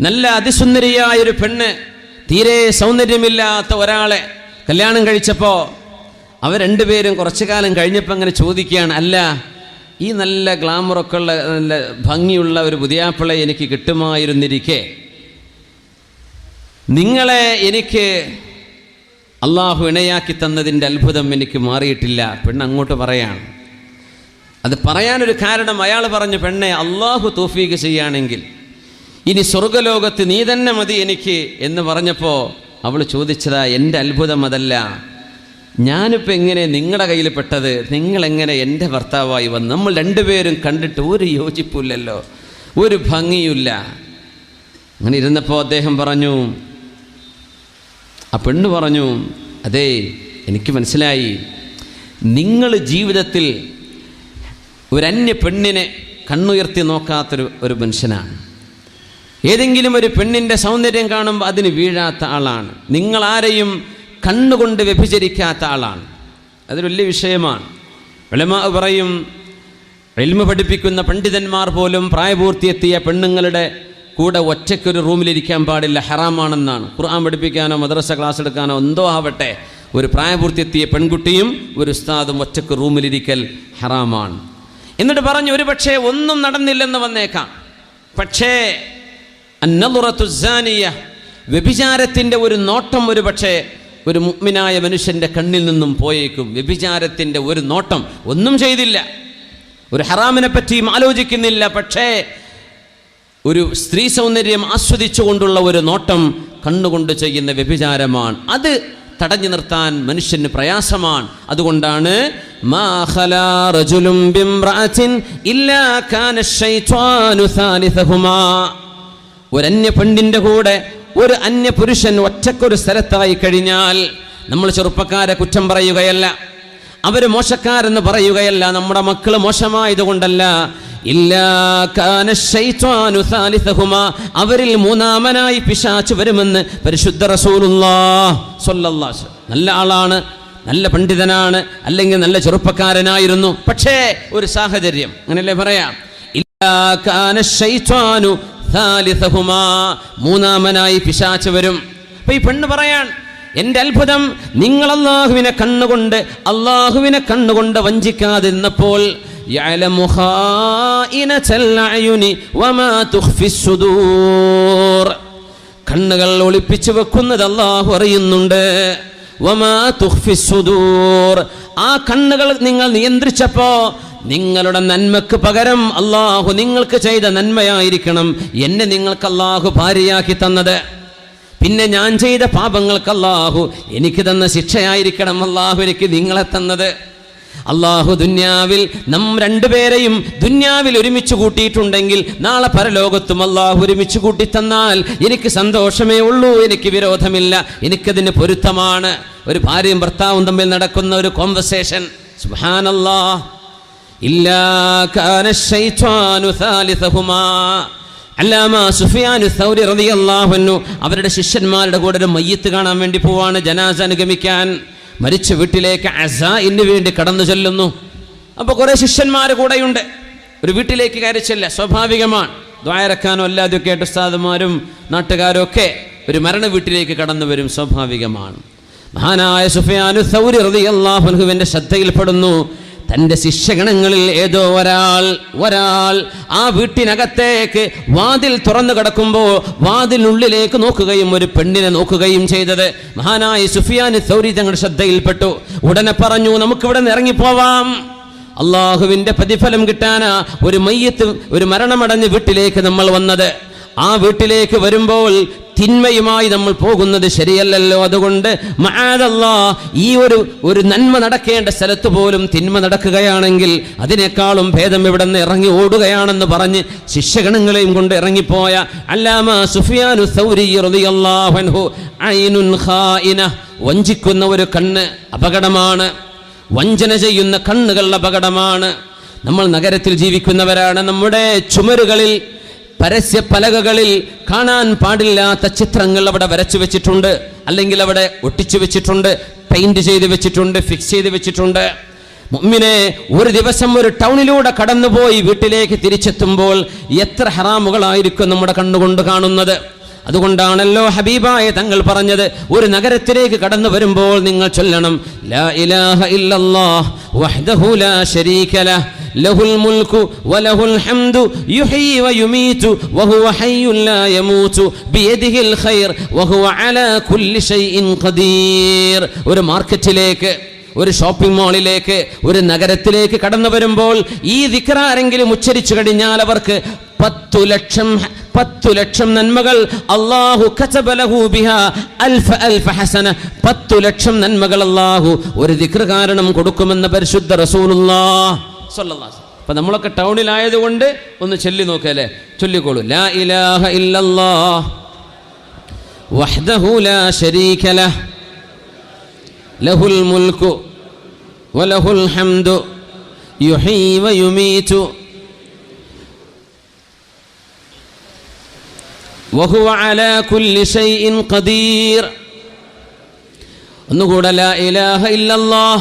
നല്ല അതിസുന്ദരിയായ ഒരു പെണ്ണ് തീരെ സൗന്ദര്യമില്ലാത്ത ഒരാളെ കല്യാണം കഴിച്ചപ്പോൾ അവർ രണ്ടുപേരും കുറച്ചു കാലം കഴിഞ്ഞപ്പോൾ അങ്ങനെ ചോദിക്കുകയാണ് അല്ല ഈ നല്ല ഗ്ലാമറൊക്കെ ഉള്ള നല്ല ഭംഗിയുള്ള ഒരു പുതിയാപ്പിളെ എനിക്ക് കിട്ടുമായിരുന്നിരിക്കെ. നിങ്ങളെ എനിക്ക് അള്ളാഹു ഇണയാക്കി തന്നതിന്റെ അത്ഭുതം എനിക്ക് മാറിയിട്ടില്ല. പെണ്ണ് അങ്ങോട്ട് പറയാണ്. അത് പറയാനൊരു കാരണം അയാൾ പറഞ്ഞു പെണ്ണെ അള്ളാഹു തോഫീക്ക് ചെയ്യുകയാണെങ്കിൽ ഇനി സ്വർഗലോകത്ത് നീ തന്നെ മതി എനിക്ക് എന്ന് പറഞ്ഞപ്പോൾ അവൾ ചോദിച്ചതാ എന്റെ അത്ഭുതം അതല്ല. ഞാനിപ്പോൾ എങ്ങനെ നിങ്ങളുടെ കയ്യിൽ പെട്ടത് നിങ്ങളെങ്ങനെ എന്റെ ഭർത്താവായി വന്നു? നമ്മൾ രണ്ടുപേരും കണ്ടിട്ട് ഒരു യോജിപ്പില്ലല്ലോ. ഒരു ഭംഗിയുമില്ല. അങ്ങനെ ഇരുന്നപ്പോൾ അദ്ദേഹം പറഞ്ഞു ആ പെണ്ണ് പറഞ്ഞു അതെ എനിക്ക് മനസ്സിലായി. നിങ്ങൾ ജീവിതത്തിൽ ഒരന്യ പെണ്ണിനെ കണ്ണുയർത്തി നോക്കാത്തൊരു ഒരു മനുഷ്യനാണ്. ഏതെങ്കിലും ഒരു പെണ്ണിന്റെ സൗന്ദര്യം കാണുമ്പോൾ അതിന് വീഴാത്ത ആളാണ്. നിങ്ങൾ ആരെയും കണ്ണുകൊണ്ട് വ്യഭിചരിക്കാത്ത ആളാണ്. അതൊരു വലിയ വിഷയമാണ്. വിളമ പറയും എൽമ പഠിപ്പിക്കുന്ന പണ്ഡിതന്മാർ പോലും പ്രായപൂർത്തിയെത്തിയ പെണ്ണുങ്ങളുടെ കൂടെ ഒറ്റയ്ക്കൊരു റൂമിലിരിക്കാൻ പാടില്ല ഹറാമാണെന്നാണ്. ഖുർആൻ പഠിപ്പിക്കാനോ മദ്രസ ക്ലാസ് എടുക്കാനോ എന്തോ ആവട്ടെ ഒരു പ്രായപൂർത്തിയെത്തിയ പെൺകുട്ടിയും ഒരു ഉസ്താദും ഒറ്റയ്ക്ക് റൂമിലിരിക്കൽ ഹറാമാണ്. എന്നിട്ട് പറഞ്ഞു ഒരു പക്ഷേ ഒന്നും നടന്നില്ലെന്ന് വന്നേക്കാം. പക്ഷേ അന്നലുറത്തുസാനിയ വ്യഭിചാരത്തിന്റെ ഒരു നോട്ടം ഒരു പക്ഷേ ഒരു മുഗ്മിനായ മനുഷ്യന്റെ കണ്ണിൽ നിന്നും പോയേക്കും. വ്യഭിചാരത്തിന്റെ ഒരു നോട്ടം ഒന്നും ചെയ്തില്ല. ഒരു ഹറാമിനെ പറ്റിയും ആലോചിക്കുന്നില്ല. പക്ഷേ ഒരു സ്ത്രീ സൗന്ദര്യം ആസ്വദിച്ചുകൊണ്ടുള്ള ഒരു നോട്ടം കണ്ണുകൊണ്ട് ചെയ്യുന്ന വ്യഭിചാരമാണ്. അത് തടഞ്ഞു നിർത്താൻ മനുഷ്യന് പ്രയാസമാണ്. അതുകൊണ്ടാണ് മാ ഖലാ അന്യ പെണ്ണിന്റെ കൂടെ ഒരു അന്യ പുരുഷൻ ഒറ്റക്കൊരു സ്ഥലത്തായി കഴിഞ്ഞാൽ നമ്മൾ ചെറുപ്പക്കാരെ കുറ്റം പറയുകയല്ല. അവർ മോശക്കാരെന്ന് പറയുകയല്ല. നമ്മുടെ മക്കൾ മോശമായതുകൊണ്ടല്ല. അവരിൽ മൂന്നാമനായി പിശാച്ച് വരുമെന്ന് പരിശുദ്ധ സ്വല്ലല്ലാഹു നല്ല ആളാണ് നല്ല പണ്ഡിതനാണ് അല്ലെങ്കിൽ നല്ല ചെറുപ്പക്കാരനായിരുന്നു. പക്ഷേ ഒരു സാഹചര്യം. അങ്ങനെയല്ലേ പറയാം? മൂന്നാമനായി പിശാച്ച് വരും. അപ്പൊ ഈ പെണ്ണ് പറയാൻ എന്റെ അത്ഭുതം നിങ്ങൾ അള്ളാഹുവിനെ കണ്ണുകൊണ്ട് അള്ളാഹുവിനെ കണ്ണുകൊണ്ട് വഞ്ചിക്കാതിരുന്നപ്പോൾ കണ്ണുകൾ ഒളിപ്പിച്ചു വെക്കുന്നത് അള്ളാഹു അറിയുന്നുണ്ട്. ആ കണ്ണുകൾ നിങ്ങൾ നിയന്ത്രിച്ചപ്പോ നിങ്ങളുടെ നന്മക്ക് പകരം അള്ളാഹു നിങ്ങൾക്ക് ചെയ്ത നന്മയായിരിക്കണം. എന്നെ നിങ്ങൾക്ക് അള്ളാഹു ഭാര്യയാക്കി തന്നത്. പിന്നെ ഞാൻ ചെയ്ത പാപങ്ങൾക്ക് അള്ളാഹു എനിക്ക് തന്ന ശിക്ഷയായിരിക്കണം അള്ളാഹു എനിക്ക് നിങ്ങളെ തന്നത്. അള്ളാഹു ദുന്യാവിൽ നം രണ്ടുപേരെയും ദുന്യാവിൽ ഒരുമിച്ച് കൂട്ടിയിട്ടുണ്ടെങ്കിൽ നാളെ പരലോകത്തും അള്ളാഹു ഒരുമിച്ച് കൂട്ടി തന്നാൽ എനിക്ക് സന്തോഷമേ ഉള്ളൂ എനിക്ക് വിരോധമില്ല എനിക്കതിന് പൊരുത്തമാണ്. ഒരു ഭാര്യയും ഭർത്താവും തമ്മിൽ നടക്കുന്ന ഒരു കോൺവെർസേഷൻ അല്ലാമ സുഫിയാനു സൗരി അവരുടെ ശിഷ്യന്മാരുടെ കൂടെ ഒരു മയ്യത്ത് കാണാൻ വേണ്ടി പോവാണ് ജനാസ അനുഗമിക്കാൻ. മരിച്ച വീട്ടിലേക്ക് അസാഇന് വേണ്ടി കടന്നു ചെല്ലുന്നു. അപ്പോൾ കുറേ ശിഷ്യന്മാർ കൂടെയുണ്ട്. ഒരു വീട്ടിലേക്ക് കയറി ചെല്ല സ്വാഭാവികമാണ്. ദ്വായറക്കാനോ അല്ലാതെയൊക്കെ ആയിട്ട് ഉസ്താദുമാരും നാട്ടുകാരും ഒക്കെ ഒരു മരണ വീട്ടിലേക്ക് കടന്നു വരും. സ്വാഭാവികമാണ്. മഹാനായ സുഫിയാനു സൗരി റളിയല്ലാഹു അള്ളാഹുഹുവിന്റെ ശ്രദ്ധയിൽപ്പെടുന്നു. തന്റെ ശിഷ്യഗണങ്ങളിൽ ഏതോ ഒരാൾ ഒരാൾ ആ വീട്ടിനകത്തേക്ക് വാതിൽ തുറന്നു കിടക്കുമ്പോൾ വാതിലിനുള്ളിലേക്ക് നോക്കുകയും ഒരു പെണ്ണിനെ നോക്കുകയും ചെയ്തത്. മഹാനായ സുഫിയാൻ സൗരി തങ്ങളുടെ ശ്രദ്ധയിൽപ്പെട്ടു. ഉടനെ പറഞ്ഞു നമുക്കിവിടെ നിന്ന് ഇറങ്ങിപ്പോവാം. അള്ളാഹുവിന്റെ പ്രതിഫലം കിട്ടാനാ ഒരു മയ്യത്ത് ഒരു മരണമടഞ്ഞ് വീട്ടിലേക്ക് നമ്മൾ വന്നത്. ആ വീട്ടിലേക്ക് വരുമ്പോൾ തിന്മയുമായി നമ്മൾ പോകുന്നത് ശരിയല്ലല്ലോ. അതുകൊണ്ട് മഹാദല്ലാ ഈ ഒരു ഒരു നന്മ നടക്കേണ്ട സ്ഥലത്ത് പോലും തിന്മ നടക്കുകയാണെങ്കിൽ അതിനേക്കാളും ഭേദം ഇവിടെ നിന്ന് ഇറങ്ങി ഓടുകയാണെന്ന് പറഞ്ഞ് ശിഷ്യഗണങ്ങളെയും കൊണ്ട് ഇറങ്ങിപ്പോയ അല്ലാമ സുഫിയാനു സൗരി വഞ്ചിക്കുന്ന ഒരു കണ്ണ് അപകടമാണ്. വഞ്ചന ചെയ്യുന്ന കണ്ണുകൾ അപകടമാണ്. നമ്മൾ നഗരത്തിൽ ജീവിക്കുന്നവരാണ്. നമ്മുടെ ചുമരുകളിൽ പരസ്യ പലകകളിൽ കാണാൻ പാടില്ലാത്ത ചിത്രങ്ങൾ അവിടെ വരച്ചു വെച്ചിട്ടുണ്ട്. അല്ലെങ്കിൽ അവിടെ ഒട്ടിച്ചു വെച്ചിട്ടുണ്ട് പെയിന്റ് ചെയ്ത് വെച്ചിട്ടുണ്ട് ഫിക്സ് ചെയ്ത് വെച്ചിട്ടുണ്ട്. മുമ്മിനെ ഒരു ദിവസം ഒരു ടൗണിലൂടെ കടന്നുപോയി വീട്ടിലേക്ക് തിരിച്ചെത്തുമ്പോൾ എത്ര ഹറാമുകളായിരിക്കും നമ്മുടെ കണ്ണുകൊണ്ട് കാണുന്നത്. അതുകൊണ്ടാണല്ലോ ഹബീബായ തങ്ങൾ പറഞ്ഞത് ഒരു നഗരത്തിലേക്ക് കടന്നു വരുമ്പോൾ നിങ്ങൾ ചൊല്ലണം ലാ ഇലാഹ ഇല്ലല്ലാഹ് വഹ്ദഹു ലാ ശരീക ലഹ് ലഹുൽ മുൽക്കു വലഹുൽ ഹംദു യുഹീ വയുമീതു വഹുവ ഹയ്യുൽ ലാ യമൂതു ബിയദിഹിൽ ഖൈർ വഹുവ അലാ കുല്ലി ഷൈഇൻ ഖദീർ. ഒരു മാർക്കറ്റിലേക്ക് ഒരു ഷോപ്പിംഗ് മാളിലേക്ക് ഒരു നഗരത്തിലേക്ക് കടന്നു വരുമ്പോൾ ഈ ദിക്റാരെങ്കിലും ഉച്ചരിച്ചു കഴിഞ്ഞാൽ അവർക്ക് പത്തു ലക്ഷം പത്തു ലക്ഷം നന്മകൾ അള്ളാഹു അൽഫ അൽഫ ഹസന. പത്തു ലക്ഷം നന്മകൾ അള്ളാഹു ഒരു ദിക്ര കാരണം കൊടുക്കുമെന്ന പരിശുദ്ധ റസൂലുള്ളാഹ് സ്വല്ലല്ലാഹു അലൈഹി വസല്ലം. അപ്പൊ നമ്മളൊക്കെ ടൗണിലായതുകൊണ്ട് ഒന്ന് ചൊല്ലി നോക്കല്ലേ ചൊല്ലിക്കോളൂ ലാ ഇലാഹ ഇല്ലല്ലാഹ് വഹ്ദഹു ലാ ശരീക ലഹ് ലഹുൽ മുൽക്കു വലഹുൽ ഹംദു യുഹീ വയുമീതു وهو على كل شيء قدير ഒന്നുകൂടെ لا إله إلا الله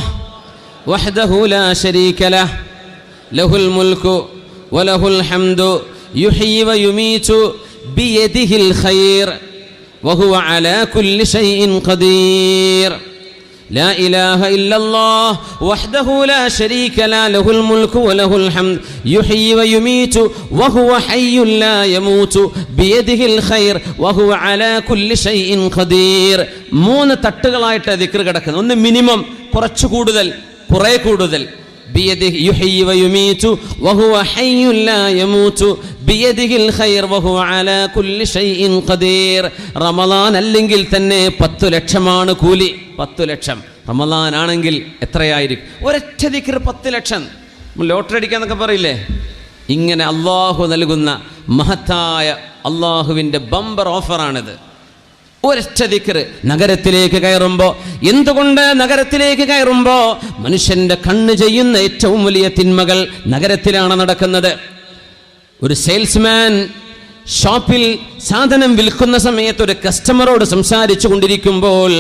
وحده لا شريك ലഹുൽ മുൽക്കു വലഹുൽ ഹംദു യുഹീ വയുമീച്ചു ബിയദിഹിൽ ഖൈർ വഹുവ അലാ കുല്ലി ഷൈഇൻ ഖദീർ لا إله إلا الله وحده لا شريك لا له الملك وله الحمد يحيي ويميت وهو حي لا يموت بيده الخير وهو على كل شيء قدير മൂന്ന് തട്ടുകളായിട്ട് ദിക്ർ കിടക്കുന്നത് ഒന്ന് മിനിമം കുറച്ച് കൂടുതൽ കുറേ കൂടുതൽ بيده يحيي ويميت وهو حي لا يموت بيده الخير وهو على كل شيء قدير റമളാൻ അല്ലെങ്കിൽ തന്നെ പത്തു ലക്ഷമാണ് കൂലി പത്തു ലക്ഷം റമളാൻ ആണെങ്കിൽ എത്രയായിരിക്കും ഒരൊറ്റ ദിക്ർ പത്ത് ലക്ഷം ലോട്ടറി അടിക്കാന്നൊക്കെ പറയില്ലേ ഇങ്ങനെ അള്ളാഹു നൽകുന്ന മഹത്തായ അള്ളാഹുവിൻ്റെ ബമ്പർ ഓഫറാണിത് ഒരൊറ്റ ദിക്ർ നഗരത്തിലേക്ക് കയറുമ്പോൾ എന്തുകൊണ്ട് നഗരത്തിലേക്ക് കയറുമ്പോൾ മനുഷ്യന്റെ കണ്ണ് ചെയ്യുന്ന ഏറ്റവും വലിയ തിന്മകൾ നഗരത്തിലാണ് നടക്കുന്നത്. ഒരു സെയിൽസ്മാൻ ഷോപ്പിൽ സാധനം വിൽക്കുന്ന സമയത്ത് ഒരു കസ്റ്റമറോട് സംസാരിച്ചു കൊണ്ടിരിക്കുമ്പോൾ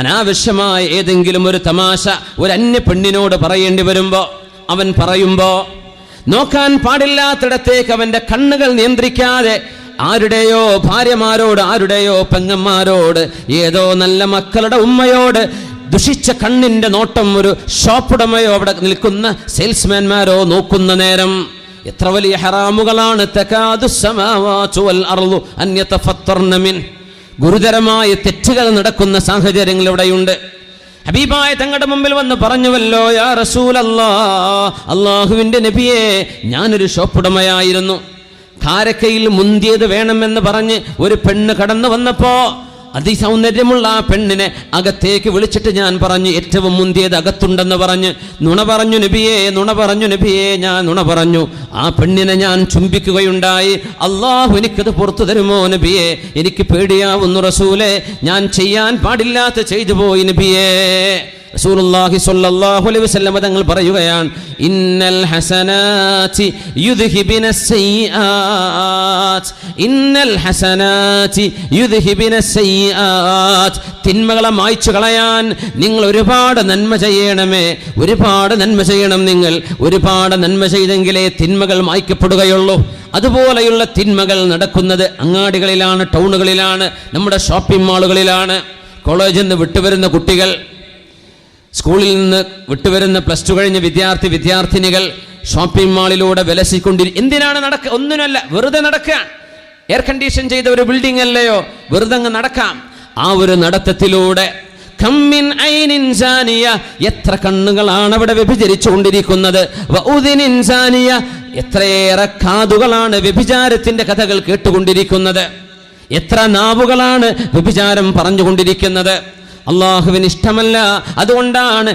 അനാവശ്യമായ ഏതെങ്കിലും ഒരു തമാശ ഒരു അന്യ പെണ്ണിനോട് പറയേണ്ടി വരുമ്പോൾ അവൻ പറയുമ്പോൾ നോക്കാൻ പാടില്ലാത്തിടത്തേക്ക് അവന്റെ കണ്ണുകൾ നിയന്ത്രിക്കാതെ ആരുടെയോ ഭാര്യമാരോട് ആരുടെയോ പെങ്ങന്മാരോട് ഏതോ നല്ല മക്കളുടെ ഉമ്മയോട് ദുഷിച്ച കണ്ണിന്റെ നോട്ടം ഒരു ഷോപ്പുടമയോ അവിടെ നിൽക്കുന്ന സെയിൽസ്മാൻമാരോ നോക്കുന്ന നേരം എത്ര വലിയ ഹറാമുകളാണ്. ഗുരുതരമായ തെറ്റുകൾ നടക്കുന്ന സാഹചര്യങ്ങൾ ഇവിടെയുണ്ട്. ഹബീബായ തങ്ങളുടെ മുമ്പിൽ വന്ന് പറഞ്ഞുവല്ലോ യാ റസൂലല്ലാ അള്ളാഹുവിന്റെ നബിയെ ഞാനൊരു ഷോപ്പുടമയായിരുന്നു. കാരക്കയിൽ മുന്തിയത് വേണമെന്ന് പറഞ്ഞ് ഒരു പെണ്ണ് കടന്നു വന്നപ്പോ അതിസൗന്ദര്യമുള്ള ആ പെണ്ണിനെ അകത്തേക്ക് വിളിച്ചിട്ട് ഞാൻ പറഞ്ഞു ഏറ്റവും മുന്തിയത് അകത്തുണ്ടെന്ന് പറഞ്ഞ് നുണ പറഞ്ഞു നബിയേ നുണ പറഞ്ഞു നബിയേ ഞാൻ നുണ പറഞ്ഞു. ആ പെണ്ണിനെ ഞാൻ ചുംബിക്കുകയുണ്ടായി. അള്ളാഹു എനിക്കത് പുറത്തു തരുമോ നബിയെ? എനിക്ക് പേടിയാവുന്നു റസൂലെ ഞാൻ ചെയ്യാൻ പാടില്ലാത്ത ചെയ്തു പോയി നബിയേ. റസൂലുള്ളാഹി സ്വല്ലല്ലാഹു അലൈഹി വസല്ലം തങ്ങൾ പറയുകയാണ് ഇന്നൽ ഹസനാതി യുദ്ഹിബിന സയ്യാത്ത് ഇന്നൽ ഹസനാതി യുദ്ഹിബിന സയ്യാത്ത് തിന്മകളെ മായ്ച്ചു കളയാൻ നിങ്ങൾ ഒരുപാട് നന്മ ചെയ്യണമേ ഒരുപാട് നന്മ ചെയ്യണം നിങ്ങൾ ഒരുപാട് നന്മ ചെയ്തെങ്കിലേ തിന്മകൾ മായ്ക്കപ്പെടുകയുള്ളൂ. അതുപോലെയുള്ള തിന്മകൾ നടക്കുന്നത് അങ്ങാടികളിലാണ് ടൗണുകളിലാണ് നമ്മുടെ ഷോപ്പിംഗ് മാളുകളിലാണ്. കോളേജിൽ നിന്ന് വിട്ടുവരുന്ന കുട്ടികൾ സ്കൂളിൽ നിന്ന് വിട്ടുവരുന്ന പ്ലസ് ടു കഴിഞ്ഞ വിദ്യാർത്ഥി വിദ്യാർത്ഥിനികൾ ഷോപ്പിംഗ് മാളിലൂടെ വിലസിക്കൊണ്ടിരി എന്തിനാണ് നടക്കുക ഒന്നിനല്ല വെറുതെ നടക്കുക എയർ കണ്ടീഷൻ ചെയ്ത ഒരു ബിൽഡിംഗ് അല്ലയോ വെറുതെ അങ്ങ് നടക്കാം. ആ ഒരു നടത്തത്തിലൂടെ എത്ര കണ്ണുകളാണ് അവിടെ വ്യഭിചരിച്ചുകൊണ്ടിരിക്കുന്നത്. എത്രയേറെ കാതുകളാണ് വ്യഭിചാരത്തിന്റെ കഥകൾ കേട്ടുകൊണ്ടിരിക്കുന്നത്. എത്ര നാവുകളാണ് വ്യഭിചാരം പറഞ്ഞുകൊണ്ടിരിക്കുന്നത്. അള്ളാഹുവിന് ഇഷ്ടമല്ല. അതുകൊണ്ടാണ്.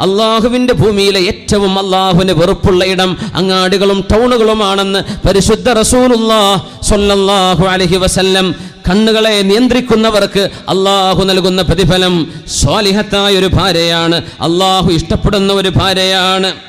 അള്ളാഹുവിന്റെ ഭൂമിയിലെ ഏറ്റവും അള്ളാഹുവിന് വെറുപ്പുള്ള ഇടം അങ്ങാടികളും ടൗണുകളുമാണെന്ന് പരിശുദ്ധ റസൂലുല്ലാഹു അലൈഹി വസല്ലം കണ്ണുകളെ നിയന്ത്രിക്കുന്നവർക്ക് അള്ളാഹു നൽകുന്ന പ്രതിഫലം സ്വാലിഹത്തായ ഒരു ഭാര്യയാണ്. അള്ളാഹു ഇഷ്ടപ്പെടുന്ന ഒരു ഭാര്യയാണ്.